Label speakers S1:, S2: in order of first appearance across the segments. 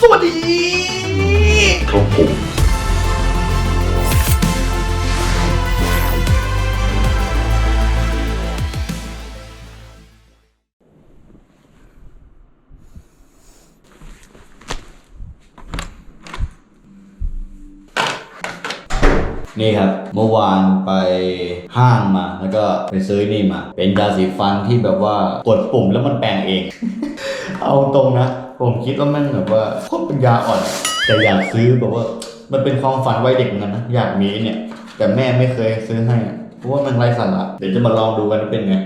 S1: สวัสดี
S2: ครับผม
S1: นี่ครับ เมื่อวานไปห้างมา แล้วก็ไปซื้อนี่มา เป็นยาสีฟันที่แบบว่ากดปุ่มแล้วมันแปลงเอง เอาตรงนะ ผมคิดว่ามันแบบว่าโคตรเป็นยาอ่อน แต่อยากซื้อแบบว่า มันเป็นความฝันวัยเด็กเหมือนกันนะอยากมีเนี่ย แต่แม่ไม่เคยซื้อให้อะเพราะว่ามันไร้สาระเดี๋ยวจะมาลองดูกันว่าเป็นไง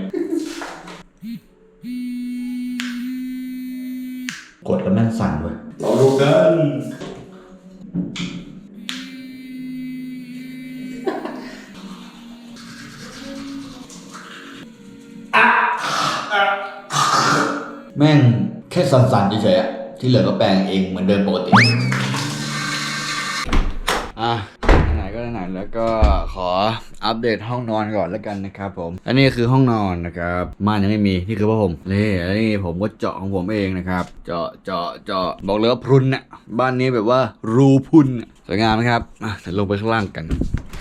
S1: กดแล้วแม่งสั่นเว้ยลองดูกันแม่งแค่สั่นๆเฉยๆที่เหลือก็แปลงเองเหมือนเดิมปกติ อะไหนๆก็ไหนๆแล้วก็ขออัปเดตห้องนอนก่อนแล้วกันนะครับผม อันนี้คือห้องนอนนะครับม่านยังไม่มีนี่คือผ้าห่มนี่อันนี้ผมก็เจาะของผมเองนะครับ เจาะเจาะเจาะบอกเลยว่าพรุนน่ะบ้านนี้แบบว่ารูพุนสวยงามไหมครับอะเดี๋ยวลงไปข้างล่างกัน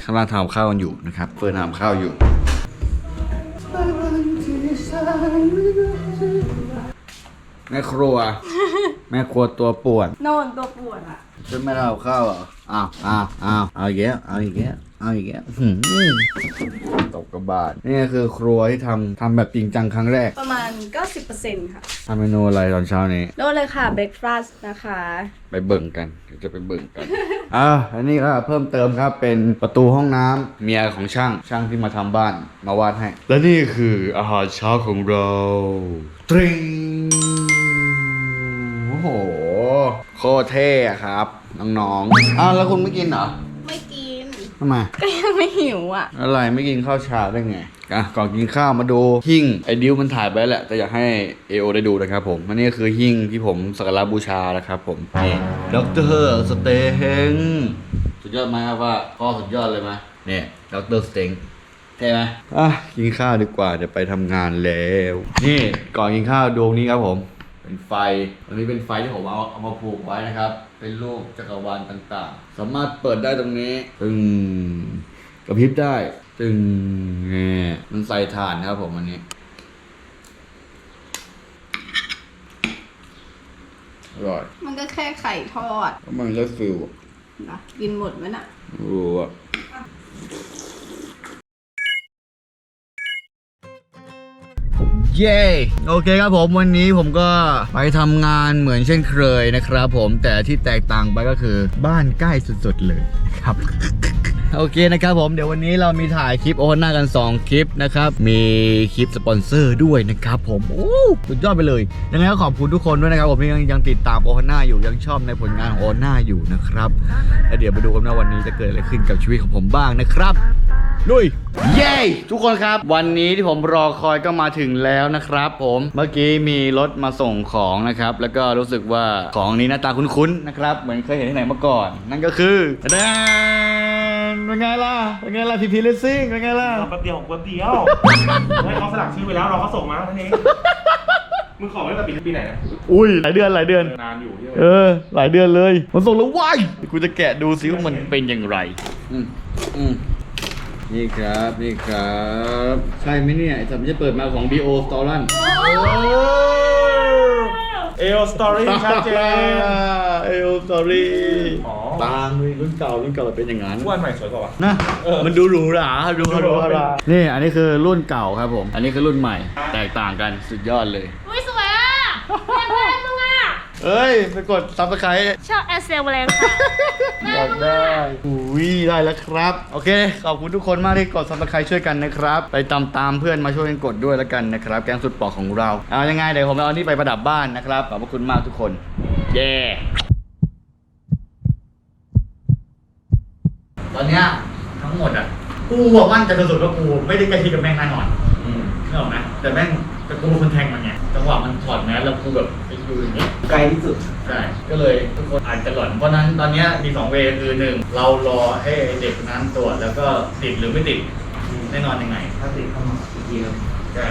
S1: ข้างล่างทำข้าวกันอยู่นะครับเฟิร์นทำข้าวอยู่ แม่ครัว แม่ครัวตัวป่วน
S3: โนนตัวปวดอะ
S1: ฉันไม่ได้เอาข้าวเหรออ้าวอ้าวอ้าวเอาอีกแล้วเอาอีกแล้วเอาอีกแล้วหืมตกกระบาดนี่คือครัวที่ทำทำแบบจริงจังครั้งแรก
S3: ประมาณ 90%ค่ะ
S1: ทำเมนูอะไรตอนเช้านี้
S3: โนนเลยค่ะเบร a ฟาสต์นะคะ
S1: ไปเบิ่งกันเดี๋ยวจะไปเบิ่งกัน อ่าอันนี้ก็เพิ่มเติมครับเป็นประตูห้องน้ำเมียของช่างช่างที่มาทำบ้านมาวาดให้ และนี่คืออาหารเช้าของเราตริงโอ้โห โคตรเท่อะครับ น้องๆอ้าวแล้วคุณไม่กินเหรอ
S3: ไม่กิน
S1: ทำไม
S3: ก็ยังไม่หิวอะ
S1: อะไรไม่กินข้าวเช้าได้ไง อะ ก่อนกินข้าวมาดูหิ้งไอ้ดิวมันถ่ายไปแล้วแหละ แต่อยากให้เอโอได้ดูนะครับผมอันนี้คือหิ้งที่ผมสักการะบูชานะครับผมนี่ด็อกเตอร์สเตเฮงสุดยอดไหมครับว่าพ่อสุดยอดเลยไหมเนี่ยด็อกเตอร์สเตงใช่ไหมอะ กินข้าวดีกว่า เดี๋ยวไปทำงานแล้ว นี่ก่อนกินข้าวดวงนี้ครับผม เป็นไฟ อันนี้เป็นไฟที่ผมเอาเอามาผูกไว้นะครับ เป็นรูปจักรวาลต่างๆ สามารถเปิดได้ตรงนี้ตึงกระพริบได้ตึงเนี่ยมันใส่ถ่านครับผมอันนี้อร่อย
S3: มันก็แค่ไข่ทอด
S1: แล้วมันได้ฟิลอะ
S3: นะกินหมดไหมน่ะ
S1: รู้อะ เย้โอเคครับผมวันนี้ผมก็ไปทำงานเหมือนเช่นเคยนะครับผมแต่ที่แตกต่างไปก็คือบ้านใกล้สุดๆเลยครับ โอเคนะครับผมเดี๋ยววันนี้เรามีถ่ายคลิปโอฮาน่ากัน 2 คลิปนะครับ มีคลิปสปอนเซอร์ด้วยนะครับผมโอ้สุดยอดไปเลย ยังไงก็ขอบคุณทุกคนด้วยนะครับผมที่ยังยังติดตามโอฮาน่าอยู่ยังชอบในผลงานของโอฮาน่าอยู่นะครับแล้วเดี๋ยวไปดูกันว่าวันนี้จะเกิดอะไรขึ้นกับชีวิตของผมบ้างนะครับลุยเย้ทุกคนครับ วันนี้ที่ผมรอคอยก็มาถึงแล้วนะครับ ผมเมื่อกี้มีรถมาส่งของนะครับ แล้วก็รู้สึกว่าของนี้หน้าตาคุ้นๆนะครับ เหมือนเคยเห็นที่ไหนมาก่อน นั่นก็คือแดน เป็นไงล่ะ เป็นไงล่ะพีพีเลสซิ่งเป็นไงล่ะ
S4: เราแป๊บเดียวของแป๊บเดียวให้เขาสลักชื่อไปแล้วเราก็ส่งมาเท่านั้นเองมึงขอไว้ตั้งแต่ปีปีไหนนะ
S1: อุ้ยหลายเดือนหลายเดือน
S4: นานอยู่ที่
S1: เออ หลายเดือนเลย มันส่งแล้วว้ายกูจะแกะดูซิว่ามันเป็นอย่างไร อืมอืมนี่ครับ นี่ครับ ใช่ไหมเนี่ยไอ้สัตว์มันจะเปิดมาของ BO s t o r e n
S4: เอลสตอรี่ชัดเจน
S1: เอลสตอรี่
S4: อ๋อ
S1: ตางเลยรุ่นเก่ารุ่นเก่าเป็นอย่างนั้น
S4: อ้วนใหม่สวยกว่าวะ
S1: นะ
S4: เออ
S1: มันดูหรูหราดู
S4: ดูหรูหรา
S1: นี่อันนี้คือรุ่นเก่าครับผม อันนี้คือรุ่นใหม่ แตกต่างกันสุดยอดเลย
S5: อุ้ยสวยอะอยากได้มึงอะ
S1: เอ้ย ไปกดซับสไครต์
S5: ชอบแอสเซลแรงค่ะ
S1: อยากได้อุ้ยได้แล้วครับ โอเค ขอบคุณทุกคนมากที่กด subscribe ช่วยกันนะครับ ไปตามตามๆเพื่อนมาช่วยกันกดด้วยแล้วกันนะครับ แกงสุดปอกของเราเอายังไงเดี๋ยวผมเอาอันนี้ไปประดับบ้านนะครับ ขอบพระคุณมากทุกคน เย้ตอนเนี้ยทั้งหมดอะ กูอะมั่นใจสุดๆว่ากูไม่ได้ใกล้ชิดกับแม่งแน่นอนนึกออกไหมแต่แม่งแต่กูเป็นคนแทงมันไงจังหวะมันถอดแมสแล้วกูแบบไป อยู่อย่างนี้
S6: ไกลที่สุด
S1: ใช่ก็เลยทุกคนอาจจะหลอนเพราะฉะนั้นตอนเนี้ยมีสองเวย์คือหนึ่งเรารอให้เด็กคนนั้นตรวจแล้วก็ติดหรือไม่ติดแน่นอนยังไง
S6: ถ้าติดเข้ามาอีกทีครับ
S1: ใช่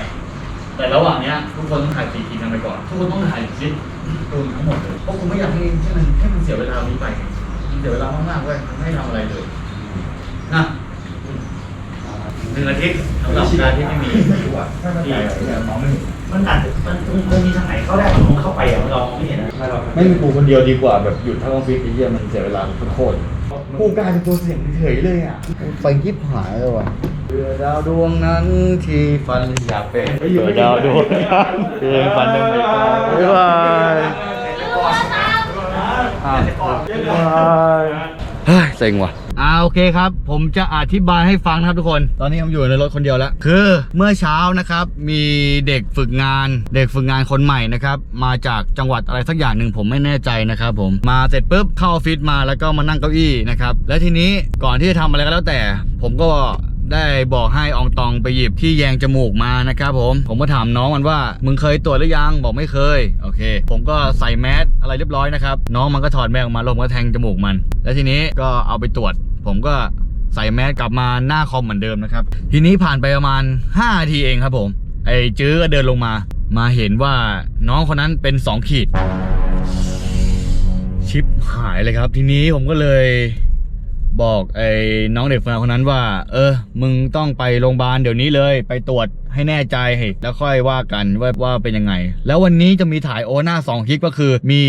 S1: แต่ระหว่างเนี้ยทุกคนต้องถ่ายสี่ทีกันไปก่อนทุกคนต้องถ่ายคลิปตูนทั้งหมดเลยเพราะคุณไม่อยากให้ให้มันให้มันเสียเวลานี้ไปมันเสียเวลามากๆเว้ยมันไม่ทำอะไรเลยนะหนึ่งอาทิตย์สำหรับการที่ไม่มี
S6: มัน อาจจะมันมันมีทางไหนเข้าได้มันเข้าไปอะมันเรามองไม่เห็นอะ
S1: ไม่มีกูคนเดียวดีกว่าแบบหยุดทั้งออฟฟิศไอ้เหี้ยมันเสียเวลาโคตรๆกูกลายเป็นตัวเสียงเฉยเลยอะไปยิบหายเลยว่ะเรือดาวดวงนั้นที่ฝันอยากเป็นเรือดาวดวงนั้นที่ฝันยังไม่กล้าบ๊ายบายอะบ๊ายบายเฮ้ยเซ็งว่ะอ่า โอเคครับ ผมจะอธิบายให้ฟังนะครับทุกคน ตอนนี้ผมอยู่ในรถคนเดียวแล้ว คือเมื่อเช้านะครับ มีเด็กฝึกงาน เด็กฝึกงานคนใหม่นะครับ มาจากจังหวัดอะไรสักอย่างหนึ่งผมไม่แน่ใจนะครับผม มาเสร็จปุ๊บเข้าออฟฟิศมาแล้วก็มานั่งเก้าอี้นะครับ และทีนี้ก่อนที่จะทำอะไรก็แล้วแต่ ผมก็ได้บอกให้อองตองไปหยิบที่แยงจมูกมานะครับผม ผมก็ถามน้องมันว่า มึงเคยตรวจหรือยัง บอกไม่เคย โอเค ผมก็ใส่แมสอะไรเรียบร้อยนะครับ น้องมันก็ถอดแมสออกมาลมก็แทงจมูกมัน แล้วทีนี้ก็เอาไปตรวจ ผมก็ใส่แมสกลับมาหน้าคอมเหมือนเดิมนะครับ ทีนี้ผ่านไปประมาณ5นาทีเองครับผม ไอ้จื้อก็เดินลงมา มาเห็นว่าน้องคนนั้นเป็น 2 ขีด ชิปหายเลยครับ ทีนี้ผมก็เลย บอกไอ้น้องเด็กฝึกงานคนนั้นว่า เออ มึงต้องไปโรงพยาบาลเดี๋ยวนี้เลย ไปตรวจให้แน่ใจแล้วค่อยว่ากันว่าว่าเป็นยังไง แล้ววันนี้จะมีถ่ายโอหน้า2คลิปก็คือมี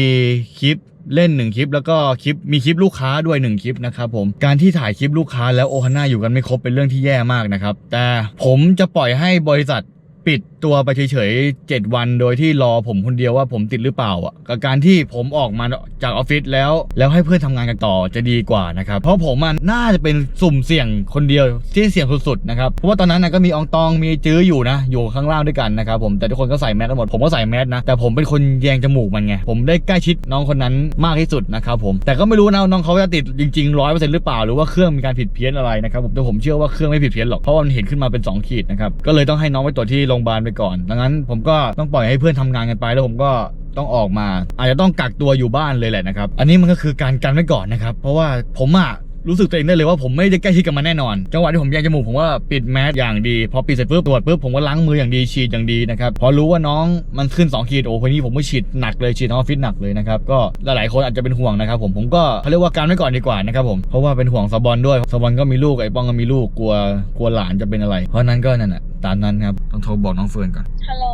S1: คลิปเล่น 1 คลิปแล้วก็คลิปมีคลิปลูกค้าด้วย 1 คลิปนะครับผมการที่ถ่ายคลิปลูกค้าแล้วโอฮาน่าอยู่กันไม่ครบเป็นเรื่องที่แย่มากนะครับ แต่ผมจะปล่อยให้บริษัท ปิดตัวไปเฉยๆ7วันโดยที่รอผมคนเดียวว่าผมติดหรือเปล่าอะกับการที่ผมออกมาจากออฟฟิศแล้ว แล้วให้เพื่อนทำงานกันต่อจะดีกว่านะครับ เพราะผมมันน่าจะเป็นสุ่มเสี่ยงคนเดียวที่เสี่ยงสุดๆนะครับเพราะว่าตอนนั้นนะก็มีอองตองมีจื้ออยู่นะ อยู่ข้างล่างด้วยกันนะครับผมแต่ทุกคนก็ใส่แมสกันหมดผมก็ใส่แมสนะแต่ผมเป็นคนแยงจมูกมันไงผมได้ใกล้ชิดน้องคนนั้นมากที่สุดนะครับผมแต่ก็ไม่รู้นะน้องเขาจะติดจริงๆร้อยเปอร์เซ็นต์หรือเปล่าหรือว่าเครื่องมีการผิดเพี้ยนอะไรนะครับผมแต่ผมเชื่อว่าเครื่องไม่ผิดเพี้ยนหรอกเพราะมันเห็นขึ้นมาเป็นสองขีดนะครับก็เลยต้องให้น้องไปตรวจที่โรงพยาบาลไปก่อนดังนั้นผมก็ต้องปล่อยให้เพื่อนทำงานกันไป แล้วผมก็ต้องออกมา อาจจะต้องกักตัวอยู่บ้านเลยแหละนะครับ อันนี้มันก็คือการกันไว้ก่อนนะครับ เพราะว่าผมอะรู้สึกตัวเองได้เลยว่าผมไม่ได้ใกล้ชิดกับมันแน่นอน จังหวะที่ผมแยงจมูกผมว่าปิดแมสอย่างดี พอปิดเสร็จปุ๊บตรวจปุ๊บผมก็ล้างมืออย่างดีฉีดอย่างดีนะครับ พอรู้ว่าน้องมันขึ้น 2 ขีดโอ้คนนี้ผมก็ฉีดหนักเลยฉีดท้ออฟฟิศหนักเลยนะครับ ก็หลายๆคนอาจจะเป็นห่วงนะครับผมผมก็เขาเรียกว่าการไว้ก่อนดีกว่านะครับผมเพราะว่าเป็นห่วงสบอนด้วยสบอนก็มีลูกไอ้ป้องก็มีลูกกลัวกลัวหลานจะเป็นอะไร เพราะนั้นก็นั่นแหะ ตามนั้นครับต้องโทรบอกน้องเฟิร์นก่อน
S5: ฮัลโหล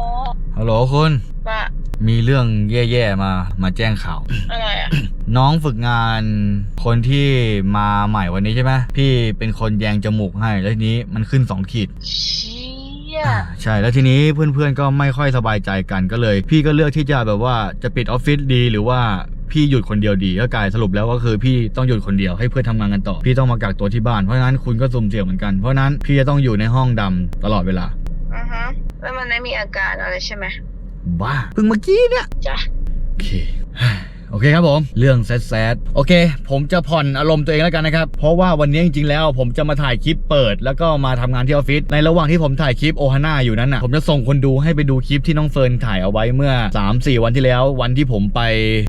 S1: ฮัลโหลคุณ
S5: ว่า
S1: มีเรื่องแย่ๆมามาแจ้งข่าว
S5: อะไรอะ
S1: น้องฝึกงานคนที่มาใหม่วันนี้ใช่ไหมพี่เป็นคนแยงจมูกให้แล้วทีนี้มันขึ้น2ขีด
S5: เชี่ย
S1: ใช่แล้วทีนี้เพื่อนๆก็ไม่ค่อยสบายใจกันก็เลย พี่ก็เลือกที่จะแบบว่าจะปิดออฟฟิศดีหรือว่า พี่หยุดคนเดียวดีก็กลายสรุปแล้วก็คือพี่ต้องหยุดคนเดียวให้เพื่อนทำงานกันต่อ พี่ต้องมากักตัวที่บ้านเพราะฉะนั้นคุณก็สุ่มเสี่ยงเหมือนกันเพราะฉะนั้นพี่จะต้องอยู่ในห้องดำตลอดเวลา
S5: อือฮะแล้วมันไม่มีอาการอะไรใช่ไหม
S1: บ้าเพิ่งเมื่อกี้เนี่ย
S5: จ้ะ
S1: โอเค โอเคครับผมเรื่องแซดๆโอเค ผมจะผ่อนอารมณ์ตัวเองแล้วกันนะครับ เพราะว่าวันนี้จริงๆแล้ว ผมจะมาถ่ายคลิปเปิด แล้วก็มาทำงานที่ออฟฟิศในระหว่างที่ผมถ่ายคลิปโอฮาน่าอยู่นั้นน่ะผมจะส่งคนดูให้ไปดูคลิปที่น้องเฟิร์นถ่ายเอาไว้เมื่อ 3-4 วันที่แล้ว วันที่ผมไป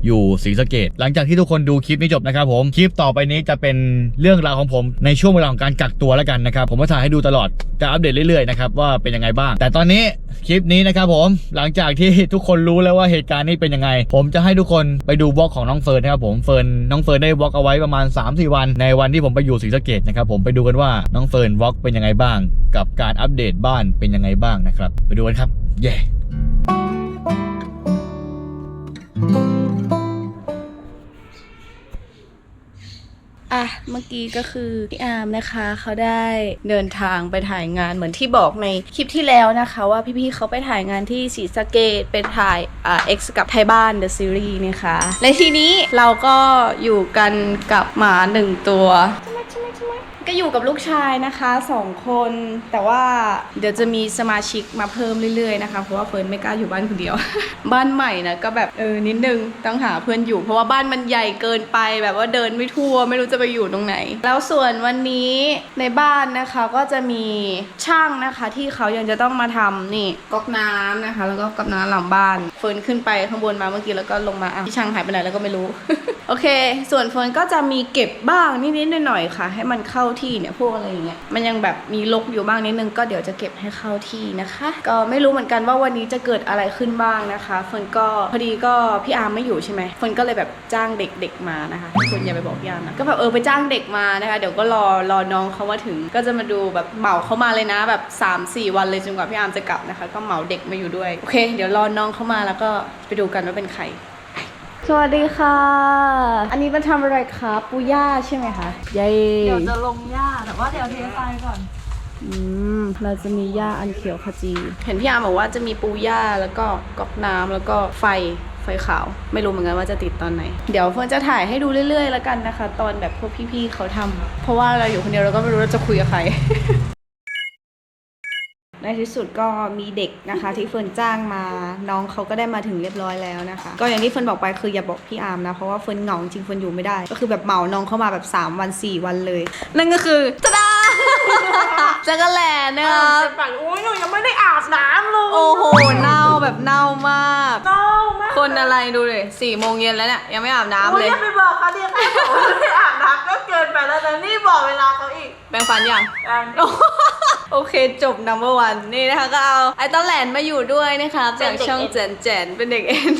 S1: อยู่ศรีสะเกดหลังจากที่ทุกคนดูคลิปนี้จบนะครับผมคลิปต่อไปนี้จะเป็นเรื่องราวของผมในช่วงเวลาของการกักตัวแล้วกันนะครับผมก็ถ่ายให้ดูตลอดจะอัปเดตเรื่อยๆนะครับว่าเป็นยังไงบ้าง แต่ตอนนี้คลิปนี้นะครับผมหลังจากที่ทุกคนรู้แล้วว่าเหตุการณ์นี้เป็นยังไง ผมจะให้ทุกคนไปดูวอล์กของน้องเฟิร์นนะครับผมเฟิร์นน้องเฟิร์นได้วอล์กเอาไว้ประมาณ 3-4 วัน ในวันที่ผมไปอยู่ศรีสะเกดนะครับผมไปดูกันว่าน้องเฟิร์นวอล์กเป็นยังไงบ้าง กับการอัปเดตบ้านเป็นยังไงบ้างนะครับ ไปดูกันครับ เย้
S3: อะเมื่อกี้ก็คือพี่อาร์มนะคะเขาได้เดินทางไปถ่ายงานเหมือนที่บอกในคลิปที่แล้วนะคะ ว่าพี่ๆเขาไปถ่ายงานที่ศรีสะเกดไปถ่ายอ่าเอ็กซ์กับไทยบ้านเดอะซีรีส์นะคะและทีนี้เราก็อยู่กันกับหมาหนึ่งตัวใช่ไหมใช่ไหมใช่ไหม ก็อยู่กับลูกชายนะคะสองคน แต่ว่าเดี๋ยวจะมีสมาชิกมาเพิ่มเรื่อยๆนะคะเพราะว่าเฟิร์นไม่กล้าอยู่บ้านคนเดียว บ้านใหม่นะก็แบบเออนิดนึงต้องหาเพื่อนอยู่ เพราะว่าบ้านมันใหญ่เกินไปแบบว่าเดินไม่ทั่ว ไม่รู้จะไปอยู่ตรงไหน แล้วส่วนวันนี้ในบ้านนะคะก็จะมีช่างนะคะที่เขายังจะต้องมาทำนี่ก๊อกน้ำนะคะ แล้วก็ก๊อกน้ำหลังบ้าน เฟิร์นขึ้นไปข้างบนมาเมื่อกี้แล้วก็ลงมาอะพี่ช่างหายไปไหนแล้วก็ไม่รู้โอเค ส่วนเฟิร์นก็จะมีเก็บบ้างนิดๆหน่อยๆค่ะ ให้มันเข้าที่เนี่ยพวกอะไรอย่างเงี้ยมันยังแบบมีรกอยู่บ้างนิดนึงก็เดี๋ยวจะเก็บให้เข้าที่นะคะ ก็ไม่รู้เหมือนกันว่าวันนี้จะเกิดอะไรขึ้นบ้างนะคะเฟิร์นก็พอดีก็พี่อาร์มไม่อยู่ใช่ไหมเฟิร์นก็เลยแบบจ้างเด็กๆมานะคะทุกคนอย่าไปบอกพี่อาร์มนะก็แบบเออไปจ้างเด็กมานะคะ เดี๋ยวก็รอรอน้องเขามาถึง ก็จะมาดูแบบเหมาเขามาเลยนะแบบ 3-4 วันเลยจนกว่าพี่อาร์มจะกลับนะคะ ก็เหมาเด็กมาอยู่ด้วยโอเค เดี๋ยวรอน้องเขามาแล้วก็ไปดูกันว่าเป็นใคร สวัสดีค่ะ อันนี้มาทำอะไรคะปูย่าใช่ไหมคะเย้
S7: เดี๋ยวจะลงหญ้าแต่ว่าเดี๋ยวเททรายก่อน
S3: อืมเราจะมีหญ้าอันเขียวขจี เห็นพี่อาร์มบอกว่าจะมีปูย่าแล้วก็ก๊อกน้ำแล้วก็ไฟไฟขาว ไม่รู้เหมือนกันว่าจะติดตอนไหน เดี๋ยวเฟิร์นจะถ่ายให้ดูเรื่อยๆ แล้วกันนะคะ ตอนแบบพวกพี่ๆเขาทำเพราะว่าเราอยู่คนเดียวเราก็ไม่รู้เราจะคุยกับใคร ในที่สุดก็มีเด็กนะคะ ที่เฟิร์นจ้างมาน้องเขาก็ได้มาถึงเรียบร้อยแล้วนะคะ ก็อย่างที่เฟิร์นบอกไปคืออย่าบอกพี่อาร์มนะเพราะว่าเฟิร์นเหงาจริงเฟิร์นอยู่ไม่ได้ ก็คือแบบเหมาน้องเข้ามาแบบ 3 วัน 4 วันเลย นั่นก็คือตะดาจักรแหล่นะครับ
S7: ปั่นโอ้ยหนูยังไม่ได้อาบน้ำเลย
S3: โอ้โหเน่าแบบเน่ามาก
S7: เน่ามาก
S3: คนอะไรดูเลยสี่โมงเย็นแล้วเนี่ยยังไม่อาบน้ำ
S7: โอ้ย
S3: เลย
S7: อย่าไปบอกเขาเรียกให้บอกว่าไม่ได้อาบน้ำก็เกินไปแล้วนะนี่บอกเวลาเขาอีก
S3: แปรงฟันยัง
S7: อะ
S3: โอเคจบ number one นี่นะคะก็เอาไอตอนแลนด์มาอยู่ด้วยนะคะจากช่องแจนแจนเป็นเด็กเอ็น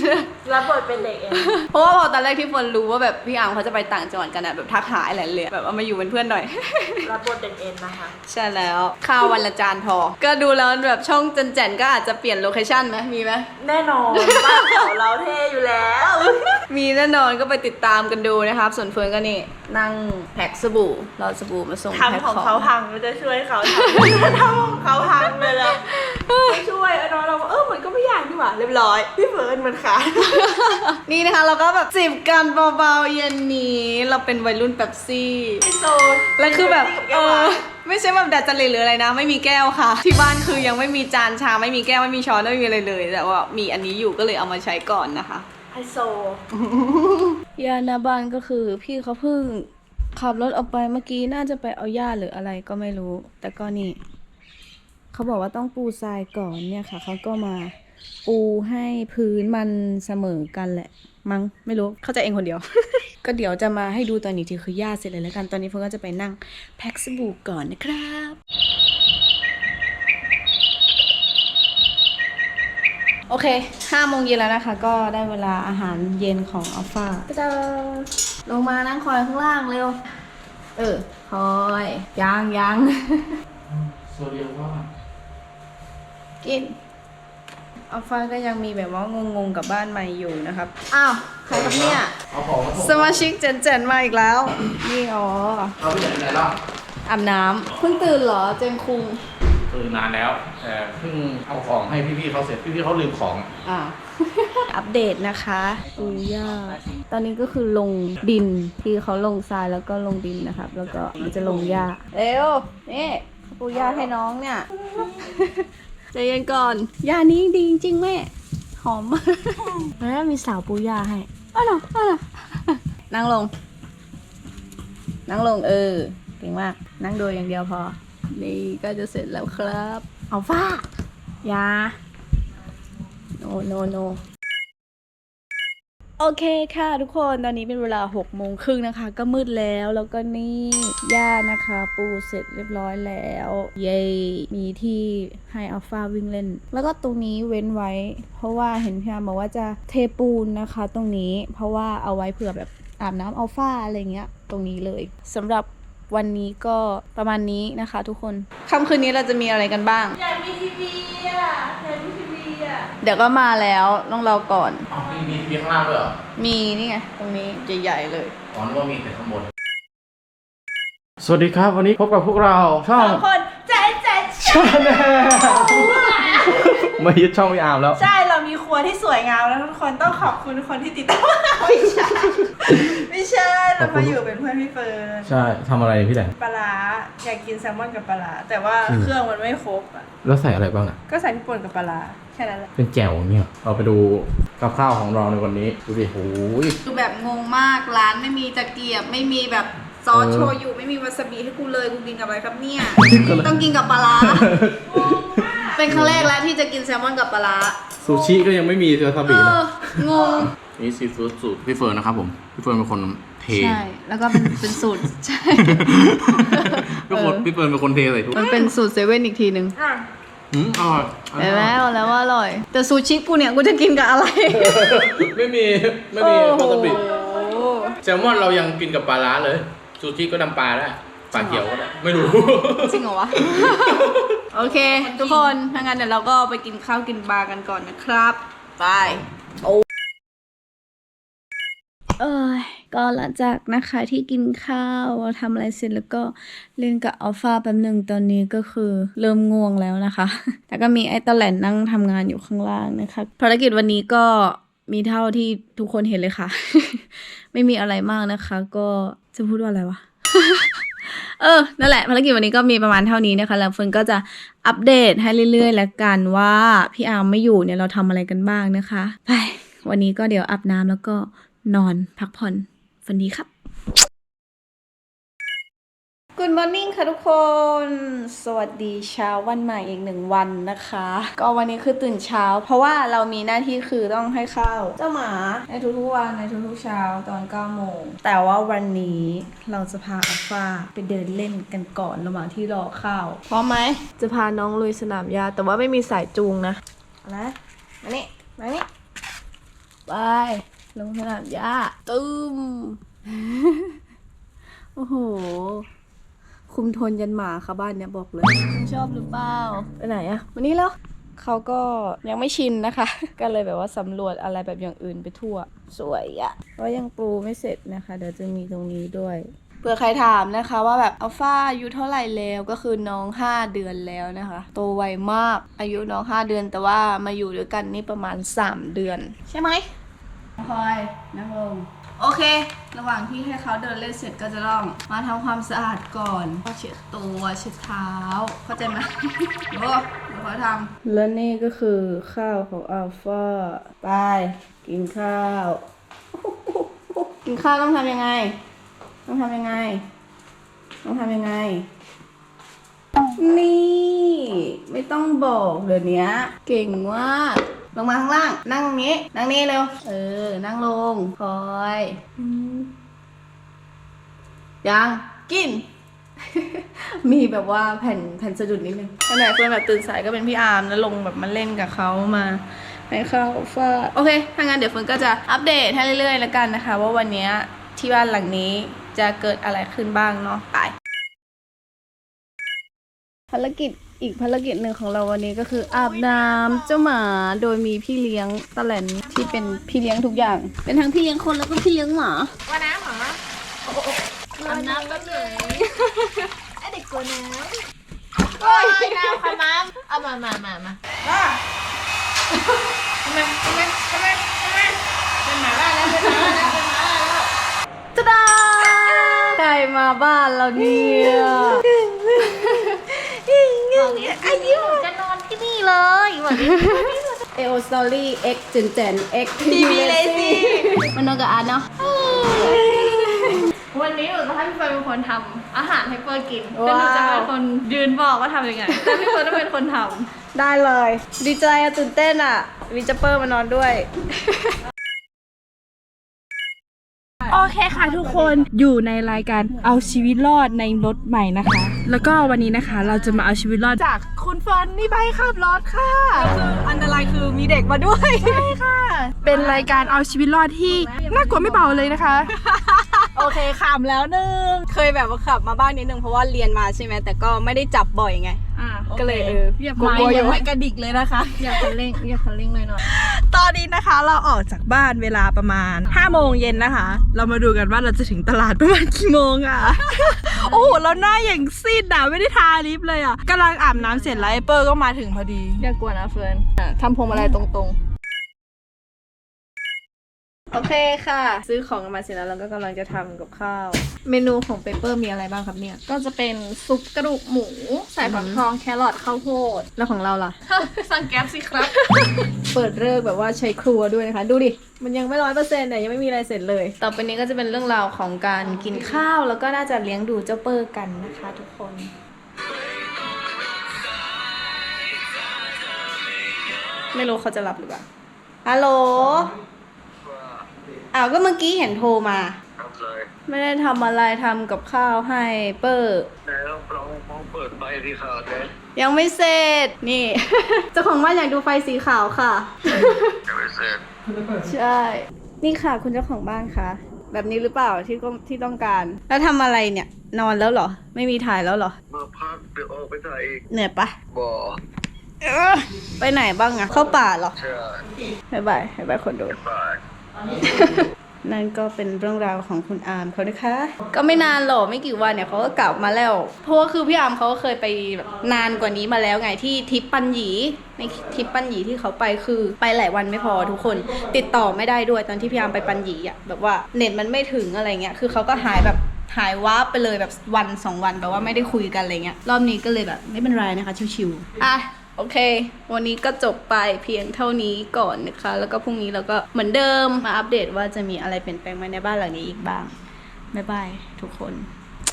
S7: รับบทเป็นเด็กเอง
S3: เพราะว่าพอตอนแรกที่ฝนรู้ว่าแบบพี่อังเขาจะไปต่างจังหวัดกันอะแบบทักหาไอแลนด์เลยแบบเอามาอยู่เป็นเพื่อนหน่อย
S7: รับบทเด็กเอ็นนะคะ
S3: ใช่แล้วข้าววันละจานพอ ก็ดูแล้วแบบช่องแจนแจนก็อาจจะเปลี่ยนโลเคชั่นไหมมีไหม
S7: แน่นอนบ้านเขาเราเท่อยู่แล้ว
S3: มีแน่นอนก็ไปติดตามกันดูนะครับ ส่วนเฟิร์นก็นี่ นั่งแพ็คสบู่รอสบู่มาส่งแพ็ค
S7: ทำของ
S3: ของ
S7: เขาพังมันจะช่วยเขาทำทำของเขาพังไปแล้วไม่ช่วยเอาน้องเราบอกเออมันก็ไม่ยากนี่หว่าเรียบร้อยพี่เฟิร์นมันขาด
S3: นี่นะคะเราก็แบบจิบกันเบาๆเย็นนี้เราเป็นวัยรุ่นแบบซี่
S7: ไอโซน
S3: แล้วคือแบบเออไม่ใช่แบบดัดจริตหรืออะไรนะ ไม่มีแก้วค่ะ ที่บ้านคือยังไม่มีจานชามไม่มีแก้วไม่มีช้อนไม่มีอะไรเลย แต่ว่ามีอันนี้อยู่ก็เลยเอามาใช้ก่อนนะคะ
S7: ไฮโซ
S3: ยานาบ้านก็คือพี่เขาเพิ่งขับรถออกไปเมื่อกี้น่าจะไปเอาหญ้าหรืออะไรก็ไม่รู้ แต่ก็นี่ เขาบอกว่าต้องปูทรายก่อนเนี่ยค่ะเขาก็มาปูให้พื้นมันเสมอกันแหละ มั้งไม่รู้เข้าใจเองคนเดียว ก็เดี๋ยวจะมาให้ดูตอนนี้ที่คือหญ้าเสร็จเลยแล้วกันตอนนี้เฟิร์นก็จะไปนั่งแพ็คสบู่ก่อนนะครับโอเคห้าโมงเย็นแล้วนะคะ ก็ได้เวลาอาหารเย็นของอัลฟาจะลงมานั่งคอยข้างล่างเร็ว เออ คอย ยังยัง
S6: สวัสดีว่า
S3: กินอัลฟาก็ยังมีแบบว่างงๆกับบ้านใหม่อยู่นะครับ อ้าว ใครครับเนี่ย
S6: เอาของมาส่ง
S3: สมาชิกเจนเจนมาอีกแล้ว นี่อ๋อ
S6: เราไปไหนไหนล่ะ
S3: อาบน้ำเพิ่งตื่นเหรอเจนคุง
S6: ตื่นนานแล้วแต่เพิ่งเอาของให้พี่ๆเขาเสร็จพี่ๆเขาลืมของ
S3: อ่า อัปเดตนะคะปูย่าตอนนี้ก็คือลงดินที่เขาลงทรายแล้วก็ลงดินนะครับ แล้วก็มันจะลงหญ้าเร็วนี่ปูย่าให้น้องเนี่ย ใจเย็นก่อนหญ้านี้ดีจริงๆแม่ หอมมากแล้วมีสาวปูย่าให้อ้าวเหรออ้าวเหรอนั่งลง นั่งลงเออ เก่งมาก นั่งดูอย่างเดียวพอ นี่ก็จะเสร็จแล้วครับ เอาฟ้ายา โนโนโน โอเคค่ะทุกคนตอนนี้เป็นเวลา6โมงครึ่งนะคะ ก็มืดแล้วแล้วก็นี่ย่านะคะ ปูเสร็จเรียบร้อยแล้ว เย้มีที่ให้อัลฟาวิ่งเล่น แล้วก็ตรงนี้เว้นไว้ เพราะว่าเห็นพี่อาร์มบอกว่าจะเทปูนนะคะ ตรงนี้เพราะว่าเอาไว้เผื่อแบบอาบน้ำอัลฟาอะไรเงี้ย ตรงนี้เลยสำหรับวันนี้ก็ประมาณนี้นะคะ ทุกคนค่ำคืนนี้เราจะมีอะไรกันบ้าง
S7: อยากมีทีวีอะอยากมีทีวีอะ
S3: เดี๋ยวก็มาแล้วต้องรอก่อน
S6: อ๋อ มีมีมีข้างล่างด้วยเหรอ
S3: มีนี่ไงตรงนี้ใหญ่ๆเลย
S6: อ๋อนึกว่ามีแต่ข้างบน สวัสดีครับ วันนี้พบกับพวกเราช่อง
S7: สองคนแจ๊ดแจ๊ด
S6: ชาแนลมายึดช่องพี่อาร์มแล้ว
S7: ใช่เรามีครัวที่สวยงามแล้วทุกคนต้องขอบคุณทุกคนที่ติดตามไม่ใช่ไม่ใช่เรามาอยู่เป็นเพื่อนพี่เฟิร์น
S6: ใช่ทำอะไรพี่แหลม
S7: ปลาร้าอยากกินแซลมอนกับปลาร้าแต่ว่า
S6: อืม
S7: เครื่องมันไม่ครบอะ
S6: แล้วใส่อะไรบ้างอะ
S7: ก็ใส่พี่ป่นกับปลาร้า แค่นั้นแหละ
S6: เป็นแจ่วเนี่ยเราไปดูกับข้าวของเราในวันนี้ดูดิโอ้ย
S3: คือแบบงงมากร้านไม่มีตะเกียบไม่มีแบบซอส
S6: เออ
S3: โชยุไม่มีวาซาบิให้กูเลยกูกินกับอะไรครับเนี่ย ต้องกินกับปลาร้าเป็นครั้งแรกแล้วที่จะกินแซลมอนกับปลาร้า
S6: ซูชิก็ยังไม่มีเซอร์ซาบิ
S3: เอ
S6: นะ
S3: องง
S6: นี่ซีฟู้ดสูตรพี่เฟิร์นนะครับผมพี่เฟิร์นเป็นคนเท
S3: ใช่แล้วก็เป็นเป็นสูตรใช่
S6: พี่คนพี่เฟิร์นเป็นคนเทใส่ทุก
S3: มันเป็นสูตรเซเว่นอีกทีหนึ่ง
S6: อื มอร่อยอร่อย
S3: เห็นไหมบอกแล้วว่าอร่อย แต่ซูชิกูเนี่ยกูจะกินกับอะไร
S6: ไม่มีไม่มี
S3: โอ้โห
S6: วาซาบิแซลมอนเรายังกินกับปลาร้าเลยซูชิก็นำปลาได้ปลาเขียวก็ได้ไม่รู้
S3: จริงเหรอวะ โอเค ทุกคนถ้างั้นเดี๋ยวเราก็ไปกินข้าวกินปลากันก่อนนะครับ ไปโอ้ เอ้ยก็หลังจากนะคะที่กินข้าวทำอะไรเสร็จแล้วก็เล่นกับอัลฟาแป๊บหนึ่งตอนนี้ก็คือเริ่มง่วงแล้วนะคะแล้วก็มีไอ้ตะแหลนนั่งทำงานอยู่ข้างล่างนะคะ ภารกิจวันนี้ก็มีเท่าที่ทุกคนเห็นเลยค่ะ ไม่มีอะไรมากนะคะ ก็จะพูดว่าอะไรวะเออ นั่นแหละภารกิจวันนี้ก็มีประมาณเท่านี้นะคะ แล้วเฟิร์นก็จะอัปเดตให้เรื่อยๆ แล้วกันว่าพี่อาร์มไม่อยู่เนี่ยเราทำอะไรกันบ้างนะคะ ไป วันนี้ก็เดี๋ยวอาบน้ำแล้วก็ นอนพักผ่อนฝันดีครับ Good morning ค่ะทุกคน สวัสดีเช้าวันใหม่อีกหนึ่งวันนะคะ ก็วันนี้คือตื่นเช้า เพราะว่าเรามีหน้าที่คือต้องให้ข้าวเจ้าหมาในทุกๆวันในทุกๆเช้าตอน9โมง แต่ว่าวันนี้เราจะพาอัลฟาไปเดินเล่นกันก่อนระหว่างที่รอข้าวพร้อมไหม
S7: จะพาน้องลุยสนามหญ้าแต่ว่าไม่มีสายจูงนะ
S3: นะมานี่มานี่ไป ลงสนามหญ้าตึมโอ้โห คุมทนยันหมาค่ะบ้านเนี้ยบอกเลยชอบหรือเปล่า
S7: ไปไหนอะ
S3: วันนี้แล้วเขาก็ยังไม่ชินนะคะ ก็เลยแบบว่าสำรวจอะไรแบบอย่างอื่นไปทั่ว สวยอะเพราะยังปูไม่เสร็จนะคะ เดี๋ยวจะมีตรงนี้ด้วยเผื่อใครถามนะคะว่าแบบอัลฟาอายุเท่าไหร่แล้วก็คือน้อง 5 เดือนแล้วนะคะ โตไวมากอายุน้อง 5 เดือนแต่ว่ามาอยู่ด้วยกันนี่ประมาณ 3 เดือน ใช่ไหม คอยนั่งลง โอเค ระหว่างที่ให้เขาเดินเล่นเสร็จก็จะต้องมาทำความสะอาดก่อนเช็ดตัวเช็ดเท้า เข้าใจไหม โอ้เดี๋ยวเขาทำและนี่ก็คือข้าวของอัลฟาไป กินข้าว กินข้าวต้องทำยังไง ต้องทำยังไง ต้องทำยังไง นี่ ไม่ต้องบอกเดี๋ยวนี้เก่งมากลงมาข้างล่าง นั่งตรงนี้ นั่งนี่เร็ว เออ นั่งลง คอยอยังกิน มีแบบว่าแผ่นแผ่นสะดุดนิดนึงขณะเพื่อนแบบตื่นสายก็เป็นพี่อาร์มแล้วลงแบบมาเล่นกับเขามาให้เขาฟาดโอเค ถ้างั้นเดี๋ยวเฟิร์นก็จะอัปเดตให้เรื่อยๆแล้วกันนะคะ ว่าวันนี้ที่บ้านหลังนี้จะเกิดอะไรขึ้นบ้างเนาะไป ภารกิจอีกภารกิจหนึ่งของเราวันนี้ก็คืออาบน้ำเจ้าหมาโดยมีพี่เลี้ยงตะแหลนที่เป็นพี่เลี้ยงทุกอย่าง เป็นทั้งพี่เลี้ยงคนแล้วก็พี่เลี้ยงหมาว่าน้ำหมาอาบน้ำก็เหนื่อยไอเด็กกลัวน้ำโอ้ยน้ำค่ะน้ำเอามามามามาทำไมทำไมทำไมทำไมเป็นหมาบ้านแล้วเป็นหมาบ้านแล้วเป็นหมาบ้านแล้วจ้าดาใครมาบ้านเราเนี่ย อายุจะนอนที่นี่เลยวันนี้เอโอสตอรี่เอ็กเจนเจนเอ็กทีวีเลซี่มันนอนกับอาร์ตเนาะ
S8: วันนี้หนูจะให้พี่เฟิร์นเป็นคนทำอาหารให้เฟิร์นกิน
S3: ว้าว
S8: แล้วหนูจะเป็นคนยืนบอกว่าทำยังไงแต่พี่เฟิร์นต้องเป็นคนทำ
S3: ได้เลย ดีใจอะตื่นเต้นอะมีจัปเปอร์มานอนด้วย
S7: โอ เคค่ะทุกคนอยู่ในรายการเอาชีวิตรอดในรถใหม่นะคะ แล้วก็วันนี้นะคะเราจะมาเอาชีวิตรอดจากคุณฟันนี่ใบขับรถค่ะอันตรายคือมีเด็กมาด้วยใช่ค่ะ เป็นรายการเอาชีวิตรอดที่น่ากลัวไม่เบาเลยนะคะ
S3: โอเคขำแล้วนึงเคยแบบว่าขับมาบ้างนิดนึงเพราะว่าเรียนมาใช่ไหมแต่ก็ไม่ได้จับบ่อยไง
S8: อ่า
S3: ก็เลยเออ
S8: เหยียบ
S3: กลั
S8: ไม้
S3: วๆ
S8: เห
S3: อ
S8: ยีย
S3: ยู่
S8: บ
S3: ไม่กระดิกเลยนะคะ
S8: เหยียบคันเร่งเหยียบคันเร่งหน่อยหน่อย
S7: ตอนนี้นะคะเราออกจากบ้านเวลาประมาณ5โมงเย็นนะคะ เรามาดูกันว่าเราจะถึงตลาดประมาณกี่โมงอะ โอ้โหเราหน้าอย่างซีดอะไม่ได้ทาลิปเลยอะกำลังอาบน้ำเสร็จแล้วไอเปอร์ก็มาถึงพอดี
S8: อย่ากลัวนะเฟิร์น
S3: ทำพวงมาลัยตรงๆ โอเคค่ะ ซื้อของกันมาเสร็จแล้วเราก็กำลังจะทำกับข้าว เมนูของเปเปอร์มีอะไรบ้างครับเนี่ย
S8: ก็จะเป็นซุปกระดูกหมู ใส่ผักทองแครอทข้าวโพด
S3: แล้วของเราล่ะ
S8: สั่งแก๊ปสิครับ
S3: เปิดเลิกแบบว่าใช้ครัวด้วยนะคะ ดูดิ มันยังไม่ร้อยเปอร์เซ็นต์แต่ยังไม่มีอะไรเสร็จเลย ต่อไปนี้ก็จะเป็นเรื่องราวของการกินข้าวแล้วก็น่าจะเลี้ยงดูเจ้าเปอร์กันนะคะทุกคนไม่รู้เขาจะรับหรือเปล่าฮัลโหล อ้าวก็เมื่อกี้เห็นโทรมา
S2: ทำเลย
S3: ไม่ได้ทำอะไรทำกับข้าวให้เปอร์
S2: แต่ลองลองลองเปิดไฟที่ข่าวเจ๊
S3: ยังไม่เสร็จนี่ เจ้าของบ้านอยากดูไฟสีขาวค่ะ
S2: ยังไม่เสร็จ
S3: ใช่ นี่ค่ะคุณเจ้าของบ้านคะแบบนี้หรือเปล่าที่ก็ที่ต้องการ แล้วทำอะไรเนี่ย นอนแล้วเหรอ ไม่มีถ่ายแล้วเหรอ
S2: มาพักเดี๋ยวออกไปถ่ายอีก
S3: เหนื่อยปะ
S2: บ่อ
S3: เออไปไหนบ้างอะเข้าป่าเหรอ
S2: ใช่
S3: บายบายบายบายคนดู
S2: บาย
S3: นั่นก็เป็นเรื่องราวของคุณอาร์มเขานะคะ ก็ไม่นานหรอกไม่กี่วันเนี่ยเขาก็กลับมาแล้ว เพราะว่าคือพี่อาร์มเขาก็เคยไปแบบนานกว่านี้มาแล้วไงที่ทริปปันหยีในทริปปันหยีที่เขาไปคือไปหลายวันไม่พอทุกคน ติดต่อไม่ได้ด้วยตอนที่พี่อาร์มไปปันหยีอะแบบว่าเน็ตมันไม่ถึงอะไรเงี้ยคือเขาก็หายแบบหายวาร์ปไปเลยแบบวันสองวันแบบว่าไม่ได้คุยกันอะไรเงี้ยรอบนี้ก็เลยแบบไม่เป็นไรนะคะชิวๆอะ โอเค วันนี้ก็จบไปเพียงเท่านี้ก่อนนะคะ แล้วก็พรุ่งนี้เราก็เหมือนเดิมมาอัปเดตว่าจะมีอะไรเปลี่ยนแปลงไหมในบ้านหลังนี้อีกบ้าง บ๊ายบายทุกคน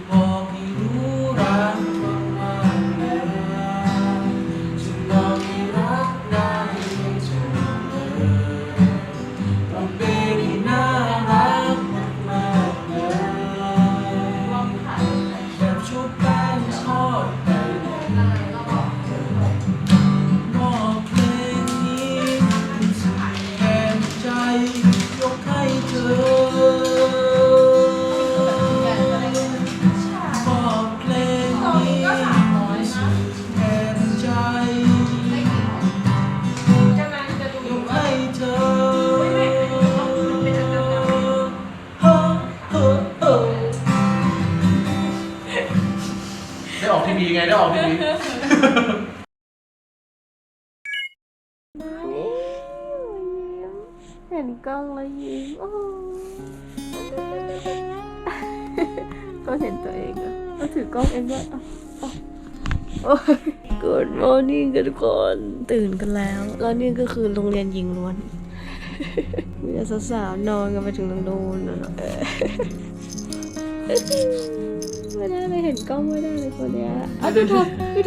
S9: บอกให้รู้รักมากๆจะบอกให้รักนาน
S3: ตื่นกันแล้ว แล้วนี่ก็คือโรงเรียนหญิงล้วน มีแต่สาวๆนอนกันไปถึงตรงนู้นไม่ได้เลยเห็นกล้องไม่ได้เลยคนเนี้ยอะดูทำดู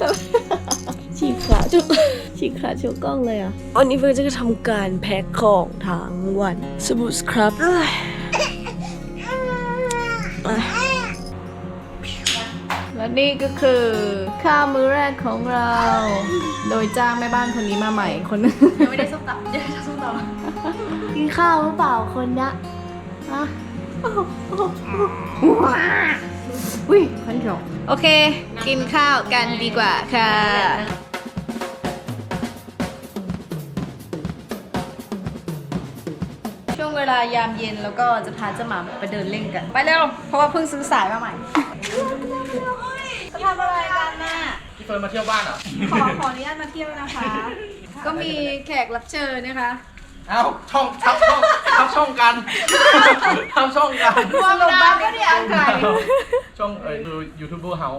S3: ทำฉีกขาจุกฉีกขาโชว์กล้องเลยอะ วันนี้เฟิร์นจะทำการแพ็คของทั้งวัน สบู่สครับเอ้ยอะ นี่ก็คือข้าวมื้อแรกของเรา โดยจ้างแม่บ้านคนนี้มาใหม่คนนึง
S8: ไม่ได้ส้มตำไม่ได้ส้มตำ
S3: กินข้าวหรือเปล่าคนเนี้ยอะอุ้ยพันจบโอเค กินข้าวกันดีกว่าค่ะ ช่วงเวลายามเย็นแล้วก็จะพาเจ้าหมาไปเดินเล่นกัน ไปเร็ว เพราะว่าเพิ่งซื้อสายมาใหม่จะทำอะไรกันน่ะ
S6: พี่เฟิร์นมาเที่ยวบ้านเหรอ
S3: ขอขออนุญาตมาเที่ยวนะคะ ก็มีแขกรับเชิญนะคะ
S6: เอ้าช่องทับช่องทับช่องกันทับช่องกัน
S3: รวมน้ำก็เดียวไก่
S6: ช่องเอ้ยดูยูทูบเบอร์เฮา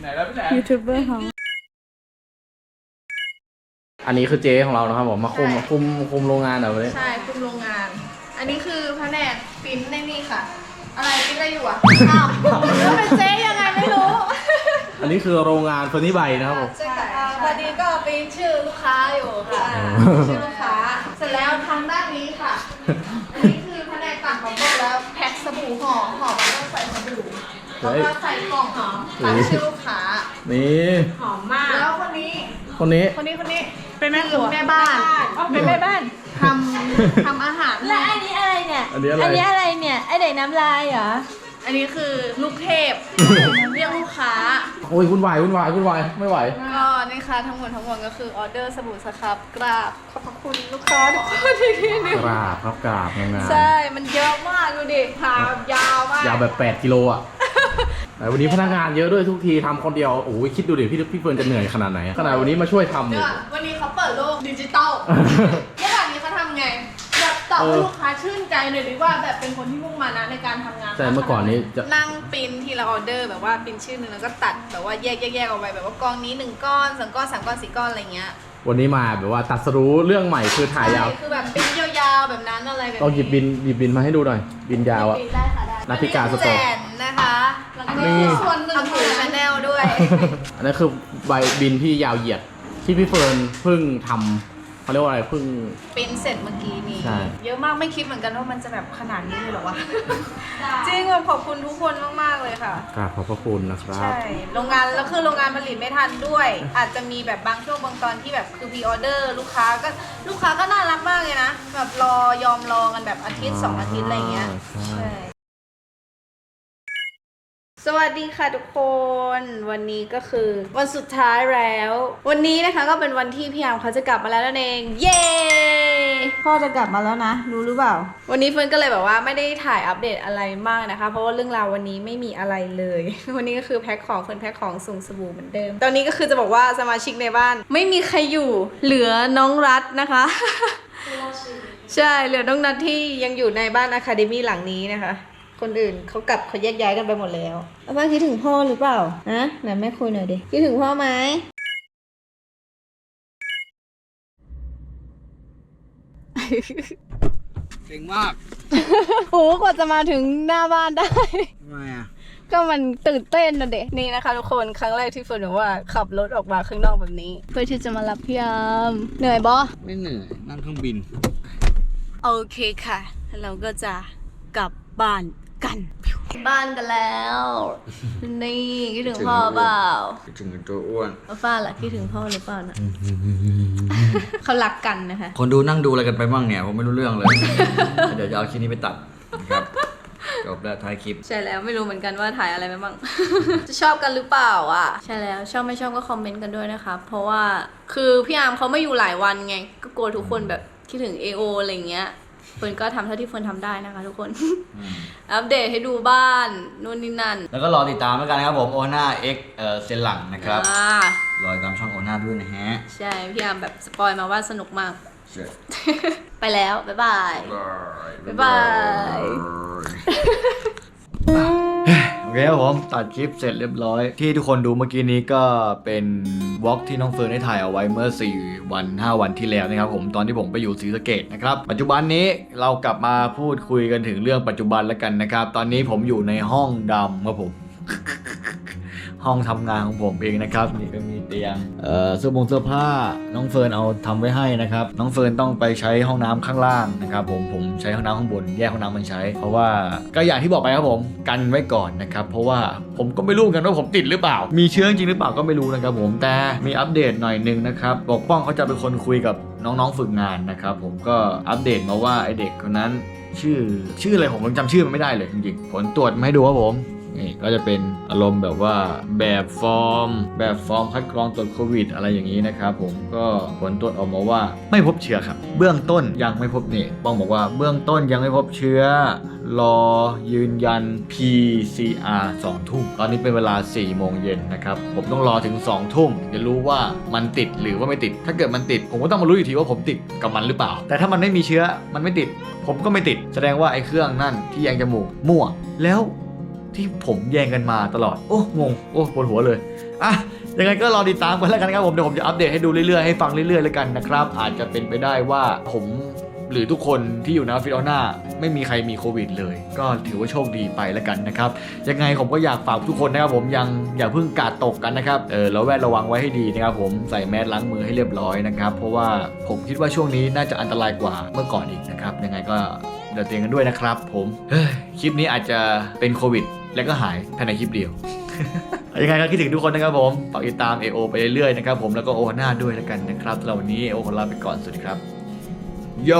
S6: ไหนแล้วพี่แหลม
S3: ยูทูบเบอร์เขา
S6: อันนี้คือเจ๊ของเรานะครับผมมาคุมคุมคุมโรงงานเหรอวันนี้
S3: ใช่คุมโรงงาน อันนี้คือแผนกปริ้นในนี่ค่ะ อะไรปริ้นอะไรอยู่อะอ้าวแล้วเป็นเจ๊ยังไงไม่รู้
S6: อันนี้คือโรงงานเฟอร์นิไบนะครับผม
S3: ใช่ค่ะพอดีก็ปริ้นชื่อลูกค้าอยู่ค่ะชื่อลูกค้า เสร็จแล้วทางด้านนี้ค่ะ อันนี้คือแผนกตัดของโต๊ะแล้วแพ็คสบู่ห่อห่อมันต้องใส่สบู่แล้วก็ใส่กล่องหอมตัดชื่อลูกค้า
S6: นี่
S3: หอมมากแล้วคนนี้
S6: คนนี้
S3: คนนี้คนนี้เป็นแม่ครัวแม่บ้านเป็นแม่บ้านทำทำอาหาร
S7: และอันนี้อะไรเนี่ย
S6: อันนี้อะไร
S7: อันนี้อะไรเนี่ยไอเด็กน้ำลายเหรอ
S3: อันนี้คือลูกเทพ เรียกลูกค้า
S6: โอ้ยวุ่นวายวุ่นวายวุ่นวายไม่ไหว
S3: ก็นี่ค่ะทั้งหมดทั้งมวลก็คือออเดอร์สบู่สครับกราบขอบพระคุณลูกค้าทุกคนที่นี่
S6: กราบครับกราบงาน
S3: ใช่ มันเยอะมากดูดิพายาวมาก
S6: ยาวแบบ 8 กิโลอะแต่วันนี้พนักงานเยอะด้วยทุกทีทำคนเดียวโอ้ยคิดดูดิพี่พี่เฟิร์นจะเหนื่อยขนาดไหนขนาดวันนี้มาช่วยทำ
S3: เดี๋
S6: เนี่ยยว
S3: ก่อนวันนี้เขาเปิดโลกดิจิตอล เมื่อวานนี้เขาทำไงแบบ ตอบให้ลูกค้าชื่นใจหน่อยดิว่าแบบเป็นคนที่มุ่งมานะในการทำงาน
S6: แต่เมื่อก่อนนี้จะ
S3: นั่งปริ้นทีละออเดอร์แบบว่าปริ้นชื่อหนึ่งแล้วก็ตัดแบบว่าแยกแยกแยกออกไปแบบว่ากองนี้หนึ่งก้อนสองก้อนสามก้อนสี่ก้อนอะไรเงี้ย
S6: วันนี้มาแบบว่าตัดสรู้เรื่องใหม่คือถ่ายยาว
S3: ใช่คือแบบปริ้นยาวๆแบบนั้นอะไรแบบนี้
S6: ลองหยิบบินหยิบบินมาให้ดูหน่อย บินยาวอะ
S3: ปริ้นได้ค่ะได้
S6: นัทธิกาสตอ
S3: แจนนะคะแล้วก็
S6: นี่
S3: ส่วนหนึ่งของชาแนลด้วย
S6: อันนั้นคือใบบินที่ยาวเหยียดที่พี่เฟิร์นเพิ่งทำ เขาเรียกว่าอะไรเพิ่ง
S3: ปริ้นเสร็จเมื่อกี้นี้
S6: ใช่
S3: เยอะมากไม่คิดเหมือนกันว่ามันจะแบบขนาดนี้เลยเหรอวะ จริงแบบขอบคุณทุกคนมาก ๆ เลยค่ะ
S6: กราบขอบพระคุณนะครับ
S3: ใช่โรงงานแล้วคือโรงงานผลิตไม่ทันด้วย อาจจะมีแบบบางช่วงบางตอนที่แบบคือพีออเดอร์ลูกค้าก็ลูกค้าก็น่ารักมากเลยนะ แบบรอยอมรอกันแบบอาทิตย์สองอาทิตย์อะไรอย่างเงี้ย
S6: ใช่
S3: ใช่ สวัสดีค่ะทุกคน วันนี้ก็คือวันสุดท้ายแล้ว วันนี้นะคะก็เป็นวันที่พี่ยามเขาจะกลับมาแล้วนั่นเอง เย้พ่อจะกลับมาแล้วนะ รู้หรือเปล่า วันนี้เฟิร์นก็เลยแบบว่าไม่ได้ถ่ายอัปเดตอะไรมากนะคะ เพราะว่าเรื่องราววันนี้ไม่มีอะไรเลย วันนี้ก็คือแพ็คของเฟิร์นแพ็คของส่งสบู่เหมือนเดิม ตอนนี้ก็คือจะบอกว่าสมาชิกในบ้าน ไม่มีใครอยู่เหลือน้องรัฐนะคะใช่เหลือน้องนัทที่ยังอยู่ในบ้านอะคาเดมี่หลังนี้นะคะ คนอื่นเขากลับเขาแยกย้ายกันไปหมดแล้วอาป้าคิดถึงพ่อหรือเปล่านะไหนแม่คุยหน่อยดิคิดถึงพ่อไหม
S1: เก่งมาก
S3: โอ้กว่าจะมาถึงหน้าบ้านได้
S1: ทำไมอะ
S3: ก็มันตื่นเต้นนะเด็กนี่นะคะทุกคนครั้งแรกที่เฟิร์นบอกว่าขับรถออกมาข้างนอกแบบนี้ เพื่อที่จะมารับพี่ยามเหนื่อยบอ
S1: ไม่เหนื่อยนั่งเครื่องบิน
S3: โอเคค่ะ เราก็จะกลับบ้าน กันบ้านกันแล้ว นี่คิดถึงพ่อเปล่า
S1: คิดถึงตัวอ้วน
S3: ป้าฟ้าล่ะคิดถึงพ่อหรือเปล่านะเขารักกันนะคะ
S1: คนดูนั่งดูอะไรกันไปบ้างเนี่ยผมไม่รู้เรื่องเลย เดี๋ยวจะเอาคลิปนี้ไปตัดนะครับจบแล้วท้ายคลิป
S3: ใช่แล้วไม่รู้เหมือนกันว่าถ่ายอะไรไปบ้าง จะชอบกันหรือเปล่าอะ ใช่แล้วชอบไม่ชอบก็คอมเมนต์กันด้วยนะคะ เพราะว่าคือพี่อาร์มเขาไม่อยู่หลายวันไง ก็กลัวทุกคนแบบคิดถึง AO อะไรอย่างเงี้ย เฟิร์นก็ทำเท่าที่เฟิร์นทำได้นะคะทุกคนอัปเดตให้ดูบ้านนู่นนี่นั่น
S1: แล้วก็รอติดตามแล้วกันนะครับผมโอนาเอ็กเอ่อเซนหลังนะครับ
S3: อ่าร
S1: อติดตามช่องโอนาด้วยนะฮะ
S3: ใช่พี่อาร์มแบบสปอยมาว่าสนุกมาก
S1: เสร็จ
S3: ไปแล้ว บ๊ายบาย บ๊ายบาย
S1: โอเคครับผมตัดคลิปเสร็จเรียบร้อย ที่ทุกคนดูเมื่อกี้นี้ก็เป็นวอล์กที่น้องเฟิร์นได้ถ่ายเอาไว้เมื่อ 4 วัน 5 วันที่แล้วนะครับผมตอนที่ผมไปอยู่ศรีสะเกดนะครับปัจจุบันนี้เรากลับมาพูดคุยกันถึงเรื่องปัจจุบันแล้วกันนะครับ ตอนนี้ผมอยู่ในห้องดำครับผม ห้องทำงานของผมเองนะครับนี่ก็มีเตียงเอ่อเสื้อผงเสื้อผ้าน้องเฟิร์นเอาทำไว้ให้นะครับ น้องเฟิร์นต้องไปใช้ห้องน้ำข้างล่างนะครับผมผมใช้ห้องน้ำข้างบนแยกห้องน้ำมันใช้ เพราะว่าก็อย่างที่บอกไปครับผมกันไว้ก่อนนะครับเพราะว่าผมก็ไม่รู้กันว่าผมติดหรือเปล่า มีเชื้อจริงหรือเปล่าก็ไม่รู้นะครับผมแต่มีอัปเดตหน่อยหนึงนะครับปกป้องเขาจะเป็นคนคุยกับน้องๆฝึกงานนะครับผมก็อัปเดตมาว่าไอเด็กคนนั้นชื่อชื่ออะไรผมยังจำชื่อมันไม่ได้เลยจริงๆผลตรวจมาให้ดูครับผม นี่ก็จะเป็นอารมณ์แบบว่าแบบฟอร์ม แบบฟอร์มคัดกรองตรวจโควิด อะไรอย่างนี้นะครับผมก็ผลตรวจออกมาว่าไม่พบเชื้อครับ เบื้องต้นยังไม่พบนี่ป้องบอกว่าเบื้องต้นยังไม่พบเชื้อ รอยืนยัน PCR 2 ทุ่ม ตอนนี้เป็นเวลา 4 โมงเย็นนะครับ ผมต้องรอถึง 2 ทุ่มจะรู้ว่ามันติดหรือว่าไม่ติด ถ้าเกิดมันติด ผมก็ต้องมารู้อีกทีว่าผมติดกับมันหรือเปล่า แต่ถ้ามันไม่มีเชื้อมันไม่ติด ผมก็ไม่ติด แสดงว่าไอ้เครื่องนั่นที่แยงจมูกมั่วแล้ว ที่ผมแย่งกันมาตลอด โอ้งงโอ้ปวดหัวเลยอะยังไงก็รอติดตามกันแล้วกันครับผมเดี๋ยวผมจะอัปเดตให้ดูเรื่อยๆให้ฟังเรื่อยๆแล้วกันนะครับ อาจจะเป็นไปได้ว่าผมหรือทุกคนที่อยู่นออฟฟิศอน่าไม่มีใครมีโควิดเลย ก็ถือว่าโชคดีไปแล้วกันนะครับ ยังไงผมก็อยากฝากทุกคนนะครับผมยังอย่าเพิ่งกาดตกกันนะครับเออแล้วแวดระวังไว้ให้ดีนะครับผมใส่แมสล้างมือให้เรียบร้อยนะครับ เพราะว่าผมคิดว่าช่วงนี้น่าจะอันตรายกว่าเมื่อก่อนอีกนะครับ ยังไงก็เดี๋ยวเตือนกันด้วยนะครับ ผมคลิปนี้อาจจะเป็นโควิด แล้วก็หายภายในคลิปเดียว ยังไงก็คิดถึงทุกคนนะครับผมฝากติดตาม AO ไปเรื่อยๆนะครับผมแล้วก็โอฮาน่าด้วยแล้วกันนะครับสำหรับวันนี้ AO ขอลาไปก่อนสวัสดีครับโย